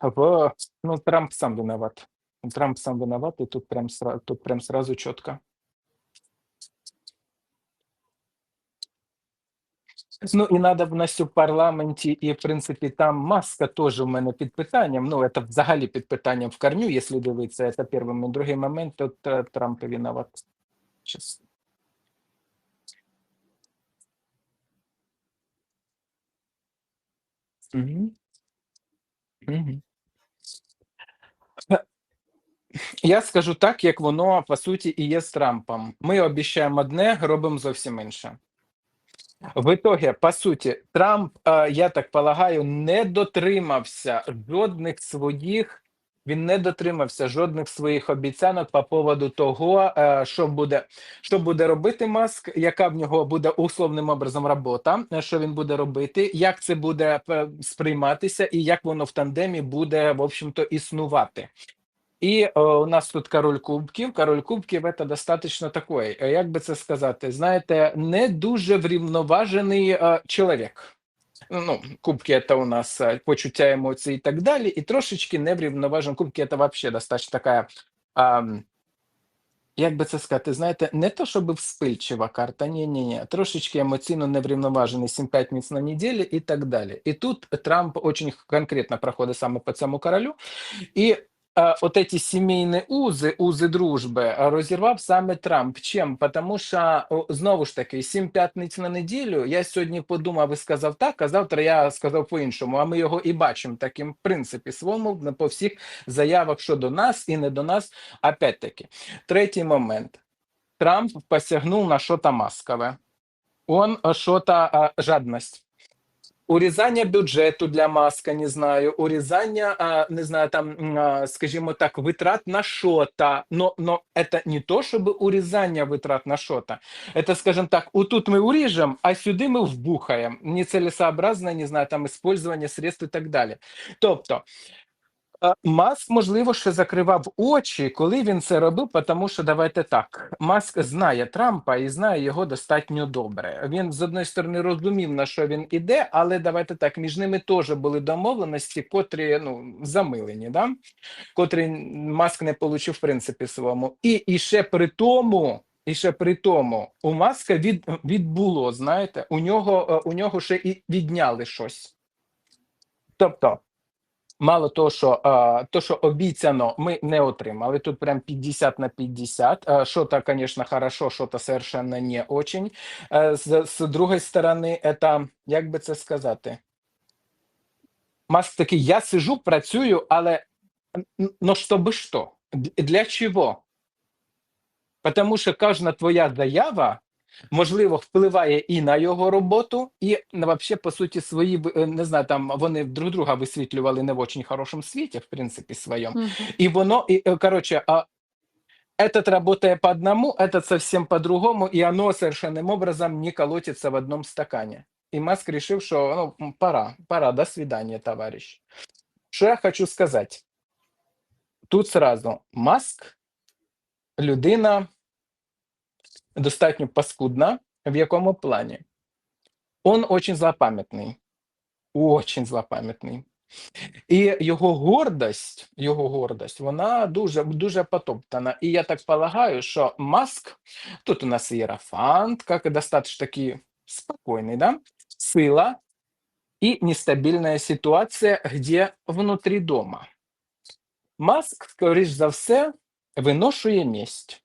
В, ну, Трамп сам виноват. Трамп сам виноват, и тут прям, тут прям сразу четко. Ну і надо в парламенті, і в принципі там маска теж у мене під питанням. Ну, це взагалі під питанням в корню, якщо дивитися, це перший. Другий момент, то е, Трамп виноват. Щас. Я скажу так, як воно по суті і є з Трампом. Ми обіщаємо одне, робимо зовсім інше. В ітогі, по суті, Трамп, е, я так полагаю, не дотримався жодних своїх. Він не дотримався жодних своїх обіцянок по поводу того, е, що буде, що буде робити Маск, яка в нього буде условним образом робота, е, що він буде робити, як це буде е, сприйматися, і як воно в тандемі буде, в общем-то, існувати. І е, у нас тут король кубків. Король кубків це достатньо такий, як би це сказати, знаєте, не дуже врівноважений чоловік. Ну, кубки це у нас е, почуття емоцій і так далі. І трошечки неврівноважений. Кубки це взагалі достатньо така. А, як би це сказати, знаєте, не то, щоб вспильчива карта, ні, ні, ні, трошечки емоційно неврівноважений 7-5 місць на неділі і так далі. І тут Трамп дуже конкретно проходить саме по цьому королю. І е, от эти сімейні узи, узи дружби е, розірвав саме Трамп. Чим? Тому що знову ж таки, сім п'ятниць на неділю. Я сьогодні подумав і сказав так, а завтра я сказав по-іншому. А ми його і бачимо таким в принципі своєму по всіх заявах щодо нас і не до нас. Опять-таки, третій момент. Трамп посягнув на що-то маскове. Он э, что-то а, жадность. Урізання бюджету для маска, не знаю, урізання, не знаю, там, скажімо так, витрат на що-то. Но, но это не то, щоб урізання витрат на що-то. Это, скажем так, отут ми уріжемо, а сюди ми вбухаємо. Нецелесообразне, не знаю, там, использование средств і так далі. Тобто, Маск, можливо, ще закривав очі, коли він це робив, тому що давайте так. Маск знає Трампа і знає його достатньо добре. Він з одної сторони розумів, на що він іде, але давайте так, між ними теж були домовленості, котрі ну замилені, да? котрі Маск не получив в принципі своєму. І, і ще при тому. І ще при тому у Маска від, відбуло, знаєте, у нього, е, у нього ще і відняли щось. Тобто, Мало того, що а, то, що обіцяно, ми не отримали. Тут прям 50 на 50. А, Що-то, конечно, хорошо, що-то совершенно не очень. Е, З, з другої сторони, это, як би це сказати? Маск такий, я сижу, працюю, але ну, щоб що? Для чого? Тому що кожна твоя заява, можливо, впливає і на його роботу, і на вообще, по суті, свої ви- е, не знаю, там вони друг друга висвітлювали не в очень хорошому світі, в принципі, своєму. Мгм. И воно, и, э, короче, а этот работая по одному, этот совсем по-другому, и оно совершенным образом не колотится в одном стакане. И Маск решил, что ну, м, пора, пора, до свидания, товарищ. Що я хочу сказати? Тут сразу Маск людина достатньо паскудна. В якому плані? Он очень злопам'ятний. Очень злопам'ятний. І його гордость, його гордость, вона дуже дуже потоптана. І я так полагаю, що Маск, тут у нас Єрафант, як достатньо такий спокійний, да? сила і нестабільна ситуація, де внутрі дома. Маск, скоріш за все, виношує месть.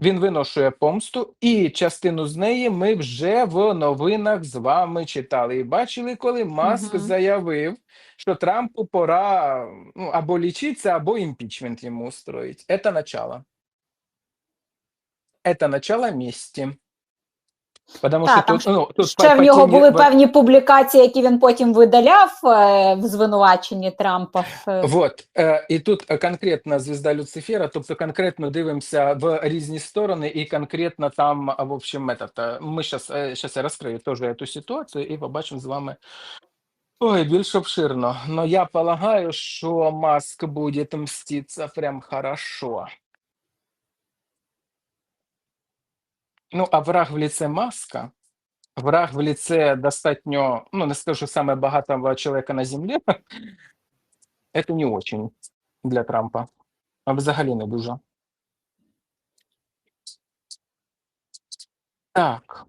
Він виношує помсту, і частину з неї ми вже в новинах з вами читали і бачили, коли Маск угу. заявив, що Трампу пора ну, або лічитися, або імпічмент йому устроїть. Це начало. Це начало місті. Потому Та, що там тут, ну, тут Ще в нього були певні публікації, які він потім видаляв е, в звинуваченні Трампа. Вот е, і тут е, конкретна звізда Люцифера, тобто конкретно дивимося в різні сторони, і конкретно там, в общем, этот, е, ми зараз зараз я розкрию теж цю ситуацію, і побачимо з вами. Ой, більш обширно. Но я полагаю, що Маск буде мститися прям хорошо. Ну, а враг в лице Маска, враг в лице достатньо, ну, не скажу, саме багатого чоловіка на землі, це не очень для Трампа. А взагалі не дуже. Так.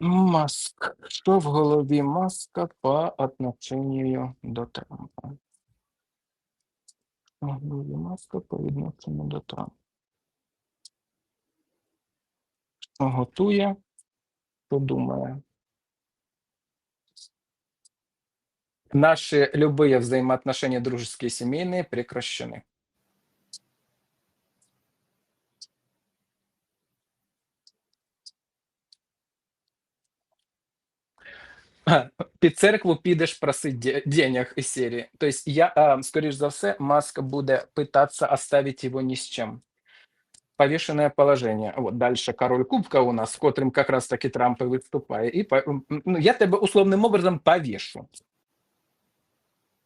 Маск. Що в голові Маска по отношению до Трампа? Що в голові Маска по відношенню до Трампа? Що готує? Що думає? Наши любые взаимоотношения дружеские и семейные прекращены. Під церкву підеш просить де- денег із серії. Тобто, я, а, скоріш за все, Маск буде питатися оставить його ні з чим. Повішене положення. От далі король Кубка у нас, котрим как раз таки Трамп і виступає. І по- м, ну, я тебе условним образом повішу.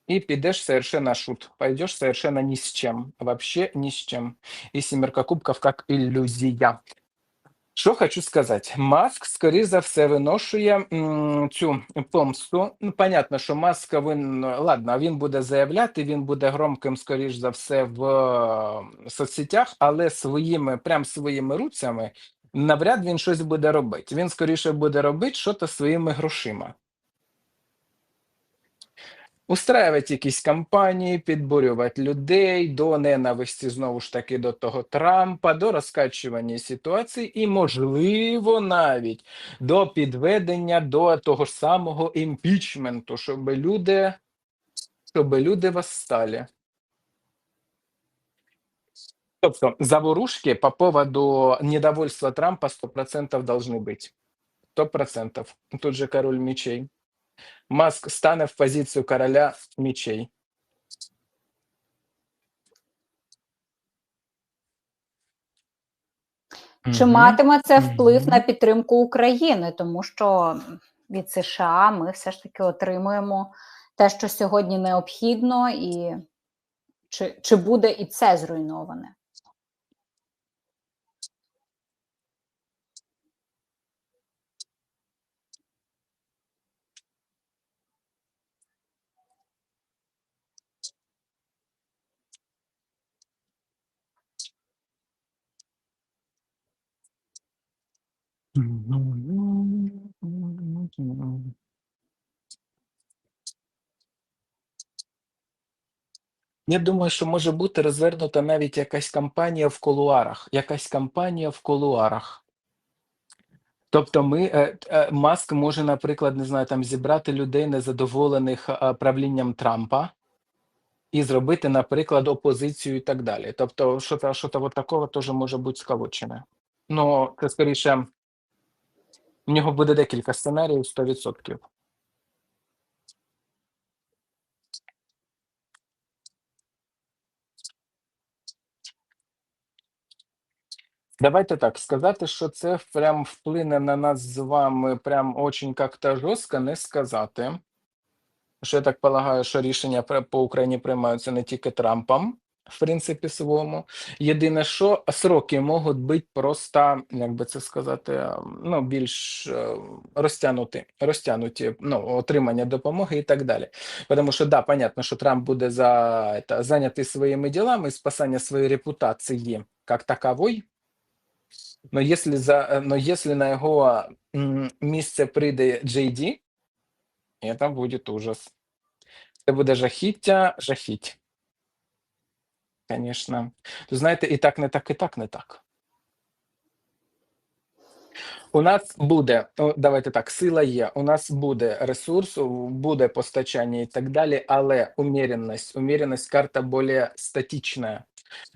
И підеш совершенно шут. Пойдешь совершенно ни с чем. Вообще ни с чем. И семерка кубков как иллюзия. Що хочу сказати, Маск, скоріше за все, виношує м, цю помсту. Ну, понятно, що Маск він ладно, він буде заявляти, він буде громким, скоріш за все, в е, соцсетях, але своїми, прям своїми руцями, навряд він щось буде робити. Він скоріше буде робити щось своїми грошима. Устраивати якісь кампанії, підбурювати людей до ненависті знову ж таки до того Трампа, до розкачування ситуації і, можливо, навіть до підведення до того ж самого імпічменту, щоб люди, щоб люди восстали. Тобто заворушки по поводу недовольства Трампа 100% должны быть. 100%. Тут же король мечей. Маск стане в позицію короля мечей. Чи Мгм. матиме це вплив на підтримку України? Тому що від США ми все ж таки отримуємо те, що сьогодні необхідно, і чи, чи буде і це зруйноване? Я думаю, що може бути розвернута навіть якась кампанія в кулуарах. Якась кампанія в кулуарах. Тобто, ми е, е, Маск може, наприклад, не знаю, там зібрати людей незадоволених е, правлінням Трампа і зробити, наприклад, опозицію і так далі. Тобто, що-то, що-то от такого теж може бути сколочене. Ну, це скоріше, в нього буде декілька сценаріїв 100%. Давайте так сказати, що це прям вплине на нас з вами прям очень как-то жорстко не сказати. Що я так полагаю, що рішення по Україні приймаються не тільки Трампом, в принципі, своєму. Єдине, що сроки можуть бути просто, як би це сказати, ну, більш е, розтягнуті, розтягнуті ну, отримання допомоги і так далі. Тому що, да, понятно, що Трамп буде за, зайнятий своїми ділами, спасання своєї репутації як такової. Но если, за, но если на його місце прийде JD, це буде ужас. Це буде жахіття, жахіть. Звісно. Знаєте, і так не так, і так не так. У нас буде, давайте так, сила є, у нас буде ресурс, буде постачання і так далі, але уміряність, уміряність карта більш статична.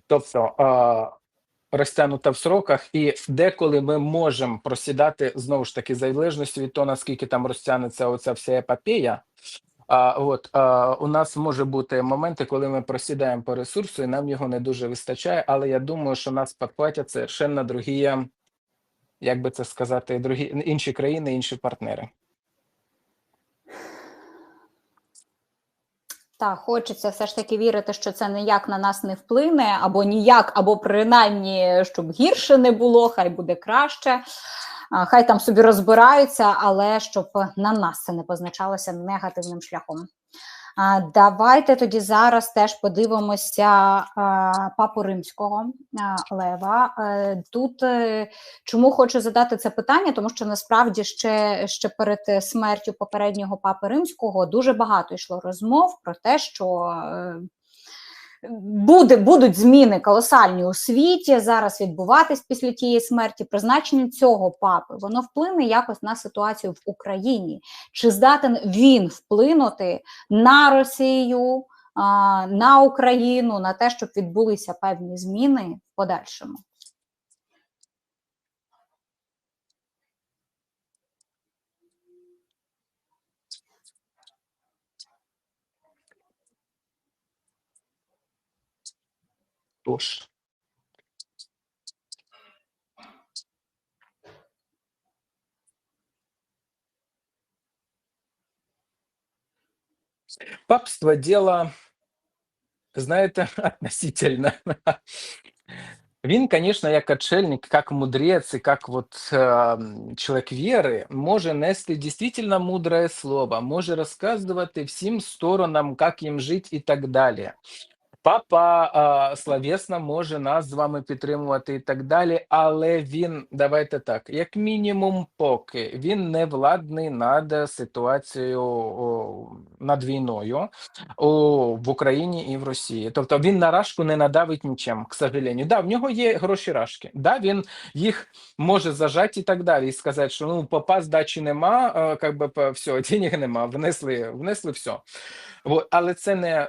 Тобто, розтягнута в сроках, і деколи ми можемо просідати знову ж таки залежності від того, наскільки там розтягнеться оця вся епопея. А, от, а, у нас може бути моменти, коли ми просідаємо по ресурсу, і нам його не дуже вистачає, але я думаю, що нас підхватять совершенно другі, як би це сказати, другі інші країни, інші партнери. Так, хочеться все ж таки вірити, що це ніяк на нас не вплине, або ніяк, або принаймні, щоб гірше не було, хай буде краще. Хай там собі розбираються, але щоб на нас це не позначалося негативним шляхом. Давайте тоді зараз теж подивимося папу римського Лева. Е, Тут е, чому хочу задати це питання, тому що насправді ще, ще перед смертю попереднього папи римського дуже багато йшло розмов про те, що е, буде, будуть зміни колосальні у світі зараз відбуватись після тієї смерті. Призначення цього папи воно вплине якось на ситуацію в Україні. Чи здатен він вплинути на Росію, на Україну, на те, щоб відбулися певні зміни в подальшому? Тож. Папство дело, знаєте, относительно. Він, конечно, як отшельник, як мудрець і як вот, е, чоловік віри, може нести дійсно мудре слово, може розказувати всім сторонам, як їм жити і так далі. Папа словесно може нас з вами підтримувати і так далі, але він, давайте так, як мінімум, поки він не владний над ситуацією над війною в Україні і в Росії. Тобто він на рашку не надавить нічим, к сожалению. Да, в нього є гроші рашки. Да, він їх може зажати і так далі, і сказати, що ну попа здачі нема, как би все, денег нема, внесли, внесли все. Але це не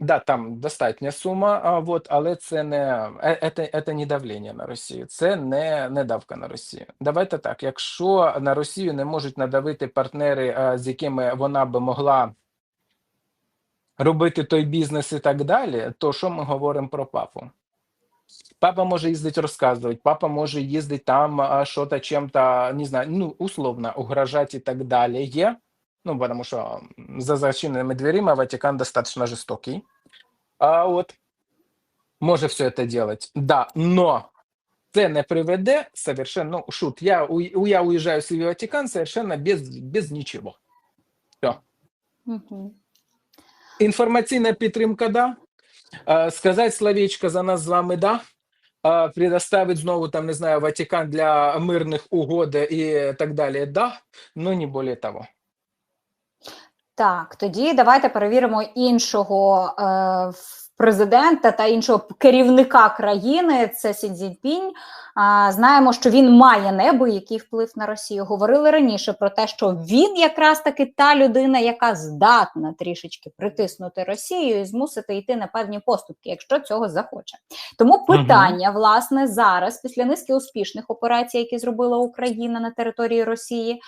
да, там достатня сума, а, вот, але це не е- це, це не давлення на Росію, це не, не давка на Росію. Давайте так. Якщо на Росію не можуть надавити партнери, з якими вона би могла робити той бізнес і так далі, то що ми говоримо про папу? Папа може їздити розказувати, папа може їздити там, а, що-то чим-то, не знаю, ну, условно, угрожати і так далі. Є, ну, потому що за зачиненими дверима Ватикан достаточно жестокий. А от може все це делать. Да, но це не приведе совершенно, ну, шут, я, у- у- я уезжаю в свій Ватикан совершенно без, без нічого. Угу. Інформаційна підтримка, да. Е, Сказати словечко за нас з вами, да. Е, Предоставить знову там, не знаю, Ватикан для мирних угод і так далі, да, но не більше того. Так, тоді давайте перевіримо іншого е, президента та іншого керівника країни. Це Сі Цзіньпінь. А, знаємо, що він має неабиякий вплив на Росію. Говорили раніше про те, що він якраз таки та людина, яка здатна трішечки притиснути Росію і змусити йти на певні поступки, якщо цього захоче. Тому питання, власне, зараз, після низки успішних операцій, які зробила Україна на території Росії.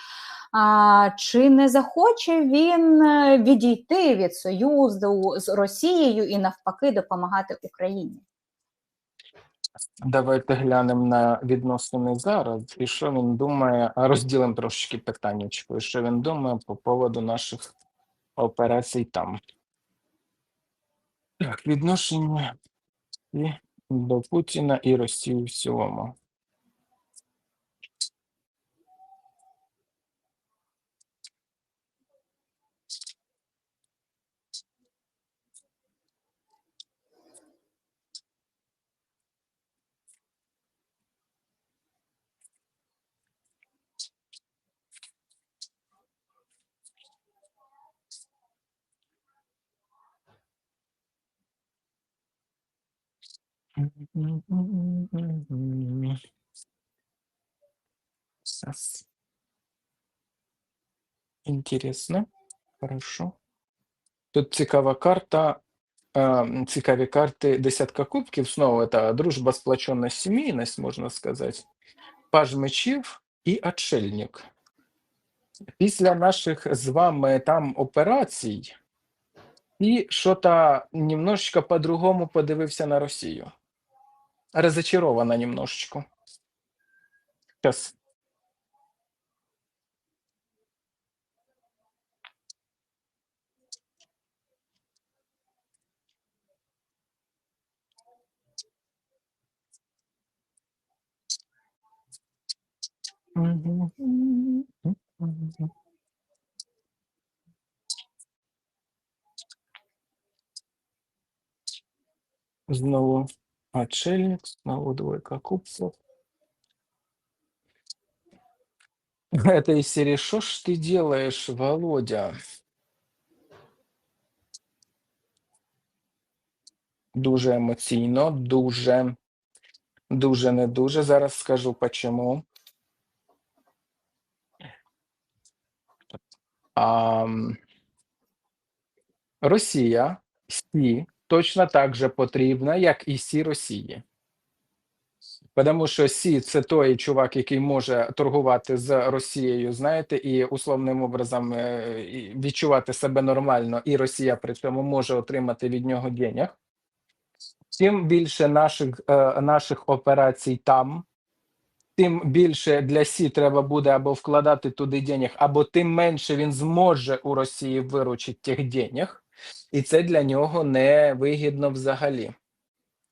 А, чи не захоче він е, відійти від союзу з Росією і навпаки допомагати Україні? Давайте глянемо на відносини зараз. І що він думає, а розділимо трошечки питаннячко. Що він думає по поводу наших операцій там. Так, відношення і до Путіна і Росії в цілому. Сейчас. Интересно. Хорошо. Тут цікава карта. Цікаві карти десятка кубків. Знову це дружба, сплоченность, сімейність, можна сказати. Паж мечів і отшельник. Після наших з вами там операцій і що-то немножечко по-другому подивився на Росію. разочарована немножечко. Сейчас. Mm-hmm. Знову отшельник, знову двойка кубков. Это из серии «Что ж ты делаешь, Володя?» Дуже емоційно, дуже, дуже не дуже. Зараз скажу почему. А, м, Росія Сі точно так же потрібна, як і Сі Росії. Тому що Сі це той чувак, який може торгувати з Росією, знаєте, і условним образом е, відчувати себе нормально, і Росія при цьому може отримати від нього денег. Чим більше наших, е, наших операцій там, тим більше для Сі треба буде або вкладати туди денег, або тим менше він зможе у Росії виручити тих денег, і це для нього не вигідно взагалі.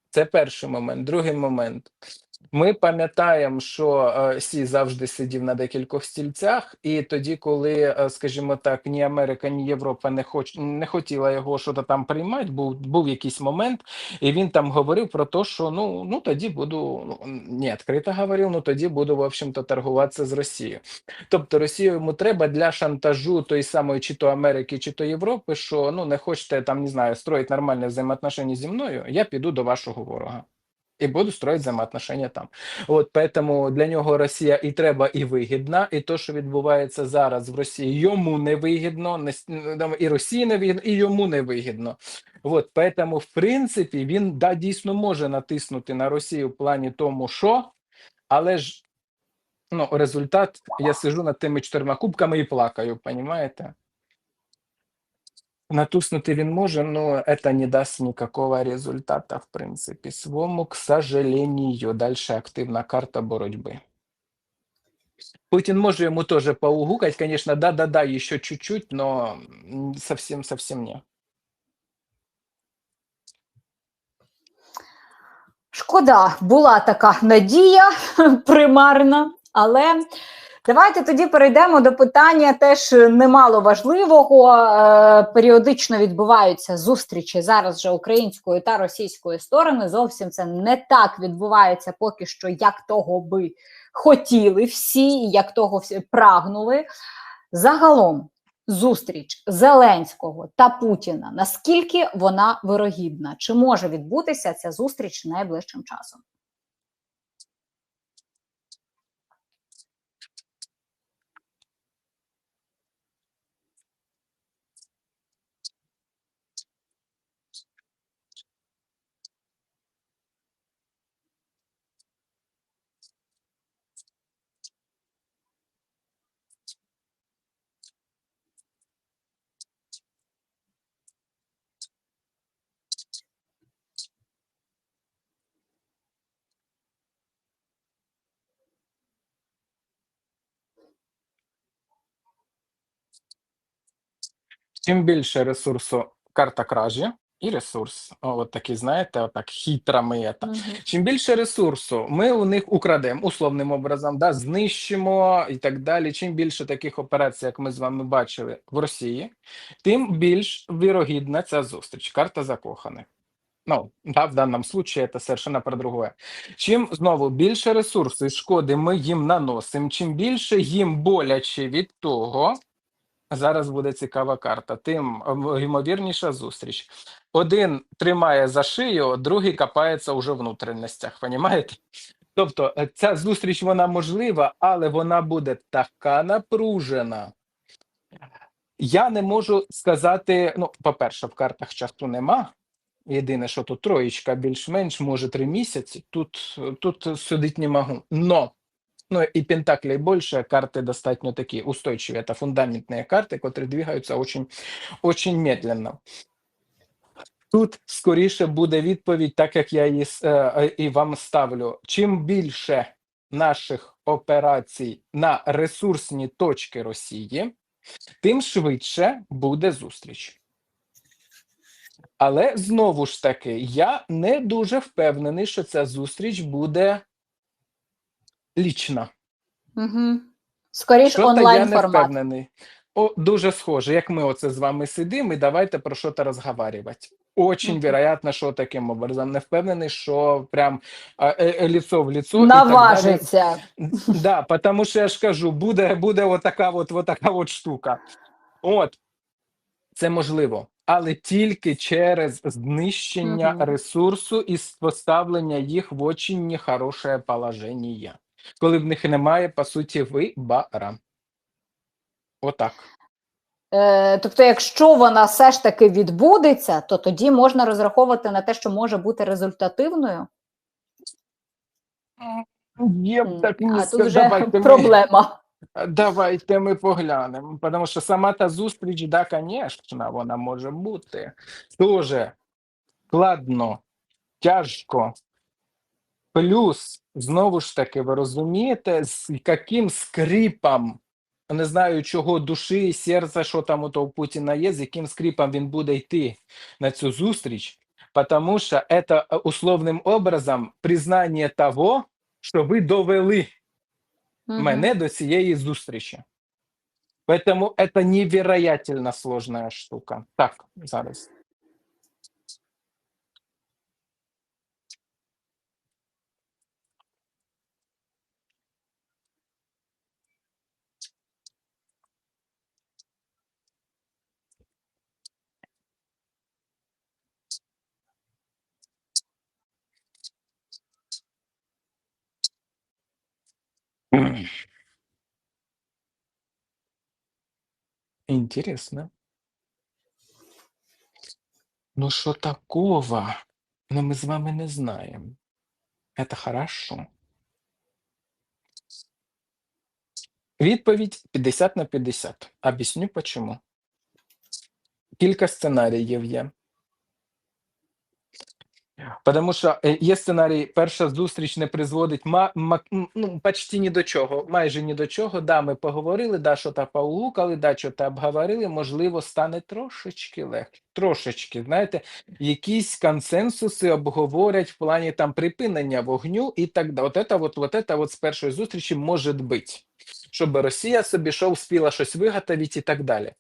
Це перший момент. Другий момент. Ми пам'ятаємо, що е, Сі завжди сидів на декількох стільцях, і тоді, коли, е, скажімо так, ні Америка, ні Європа не хоч не хотіла його щось там приймати, був був якийсь момент, і він там говорив про те, що ну ну тоді буду ну не відкрито говорив, ну тоді буду в общем-то торгуватися з Росією. Тобто Росію йому треба для шантажу тої самої чи то Америки, чи то Європи, що ну не хочете там не знаю строїти нормальні взаємоотношення зі мною, я піду до вашого ворога. І буду строить взаємоотношення там. От поэтому для нього Росія і треба, і вигідна, і то, що відбувається зараз в Росії, йому не вигідно, не і Росії не вигідно, і йому не вигідно. От поэтому, в принципі, він да дійсно може натиснути на Росію в плані тому, що, але ж ну, результат, я сижу над тими чотирма кубками і плакаю, понімаєте? Натуснути він може, но это не даст никакого результата, в принципе, свому, к сожалению. Дальше активна карта боротьби. Путин може йому тоже поугукать, конечно, да-да-да, еще чуть-чуть, но совсем-совсем не. Шкода, була така надія примарна, але давайте тоді перейдемо до питання теж немало важливого. Е, Періодично відбуваються зустрічі зараз вже української та російської сторони. Зовсім це не так відбувається поки що, як того би хотіли всі, як того всі прагнули. Загалом зустріч Зеленського та Путіна. Наскільки вона вирогідна? Чи може відбутися ця зустріч найближчим часом? Чим більше ресурсу карта кражі і ресурс, о, от такі, знаєте, отак хитро ми это. Чим більше ресурсу ми у них украдемо условним образом, да, знищимо і так далі. Чим більше таких операцій, як ми з вами бачили в Росії, тим більш вірогідна ця зустріч. Карта закоханих. Ну, да, в даному случае це совершенно про другое. Чим знову більше ресурсу і шкоди ми їм наносимо, чим більше їм боляче від того, зараз буде цікава карта, тим ймовірніша зустріч. Один тримає за шию, другий копається уже в внутрішностях, понімаєте? Тобто е, ця зустріч вона можлива, але вона буде така напружена. Я не можу сказати. Ну, по-перше, в картах часу нема. Єдине, що тут троєчка більш-менш, може три місяці. Тут, тут судити не можу. Но Ну і пентаклей більше, карти достатньо такі устойчиві. Це фундаментні карти, котрі двигаються очень, очень медленно. Тут скоріше буде відповідь, так як я її е, е, і вам ставлю. Чим більше наших операцій на ресурсні точки Росії, тим швидше буде зустріч. Але знову ж таки, я не дуже впевнений, що ця зустріч буде лічна. Угу. Скоріш Що-то я онлайн не формат. впевнений. О, дуже схоже, як ми оце з вами сидимо, і давайте про що-то розговорювати. Очень Мгм. вероятно, що таким образом. Не впевнений, що прям лицо в лицо. Наважиться. Да, потому що я ж кажу, буде, буде отака от, отака от штука. От, це можливо, але тільки через знищення Мгм. ресурсу і поставлення їх в очень нехорошее положення. Коли в них немає, по суті, вибора. Отак. Е, тобто, якщо вона все ж таки відбудеться, то тоді можна розраховувати на те, що може бути результативною. Є так а низько, тут вже давайте ми- проблема. Давайте ми поглянемо, тому що сама та зустріч, да, звісно, вона може бути дуже складно, тяжко. Плюс, знову ж таки, ви розумієте, з яким скрипом, не знаю чого, душі, серця, що там у того Путіна є, з яким скрипом він буде йти на цю зустріч, тому що це е, условним образом признання того, що ви довели Мгм. мене до цієї зустрічі. Поэтому это невероятно сложная штука. Так, зараз. Интересно. Ну что такого? Но мы с вами не знаем. Это хорошо. Відповідь 50 на 50. Об'ясню почему. Кілька сценаріїв є. Потому що є сценарій, перша зустріч не призводить ма, ма, ну, почти ні до чого, майже ні до чого. Да, ми поговорили, да, що то поулукали, да, що то обговорили, можливо, стане трошечки легше. Трошечки, знаєте, якісь консенсуси обговорять в плані там припинення вогню і так далі. От это, от, от это от з першої зустрічі може бути. Щоб Росія собі що вспіла щось виготовити і так далі.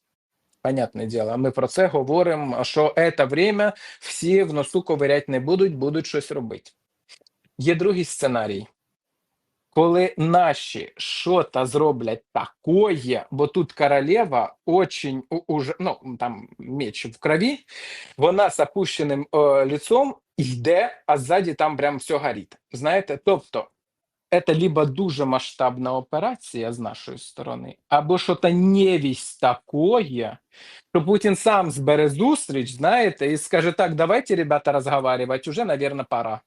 Понятне діло, ми про це говоримо, що це время всі в носу ковирять не будуть, будуть щось робити. Є другий сценарій. Коли наші що-то зроблять такое, бо тут королева очень уже, ну там меч в крові, вона з опущеним е, лицом йде, а ззаді там прям все горить. Знаєте, тобто це либо дуже масштабна операція з нашої сторони, або що то невість такое, що Путін сам збере зустріч, знаєте, і скаже: так, давайте, ребята, розговаривати, уже, наверное, пора.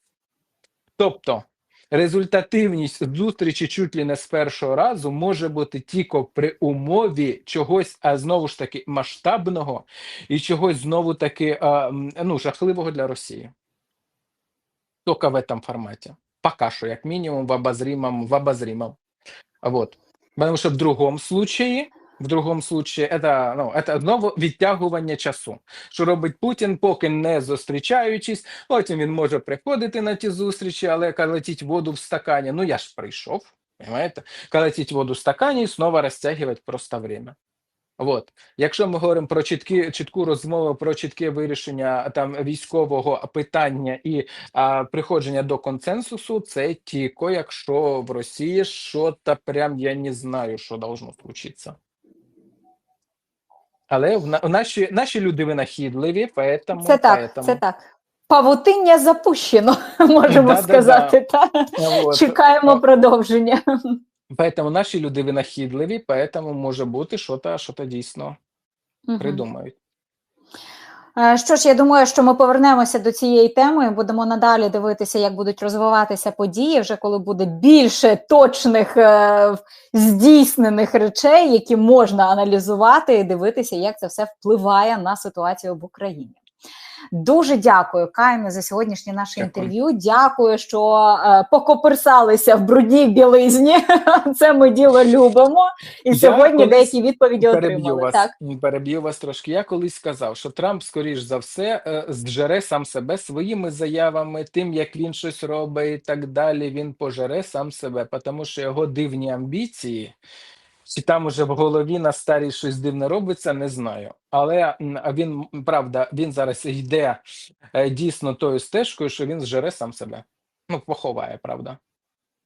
Тобто, результативність зустрічі чуть ли не з першого разу може бути тільки при умові чогось, а знову ж таки, масштабного і чогось знову таки ну, жахливого для Росії. Тільки в этом форматі. Пока що, як мінімум, в обозримом, в обозримом. Вот. Потому що в другому случаї, в другому случаї, это, ну, это знову відтягування часу. Що робить Путін, поки не зустрічаючись, потім він може приходити на ті зустрічі, але калатіть воду в стакані. Ну я ж прийшов, понимаете? Калатіть воду в стакані і знову розтягувати просто время. Вот. Якщо ми говоримо про чіткі, чітку розмову про чітке вирішення там військового питання і а, приходження до консенсусу, це тільки якщо в Росії що-то прям я не знаю, що должно случитися. Але в, на, наші, наші люди винахідливі, поэтому, Це так, поэтому, це так. Павутиння запущено, можемо Да-да-да. сказати. Та? Вот. Чекаємо продовження. Поэтому наші люди винахідливі, поэтому може бути що-то, що-то дійсно Мгм. придумають. Е, Що ж, я думаю, що ми повернемося до цієї теми. Будемо надалі дивитися, як будуть розвиватися події, вже коли буде більше точних е, здійснених речей, які можна аналізувати і дивитися, як це все впливає на ситуацію в Україні. Дуже дякую, Кайме, за сьогоднішнє наше Дякую. інтерв'ю. Дякую, що е, покоперсалися в брудній білизні. Це ми діло любимо. І Я сьогодні деякі відповіді Переб'ю отримали. вас, Так. переб'ю вас трошки. Я колись сказав, що Трамп, скоріш за все, е, зжере сам себе своїми заявами, тим, як він щось робить і так далі. Він пожере сам себе, тому що його дивні амбіції, чи там уже в голові на старій щось дивне робиться, не знаю. Але він правда, він зараз йде е, дійсно тою стежкою, що він зжере сам себе. Ну, поховає, правда.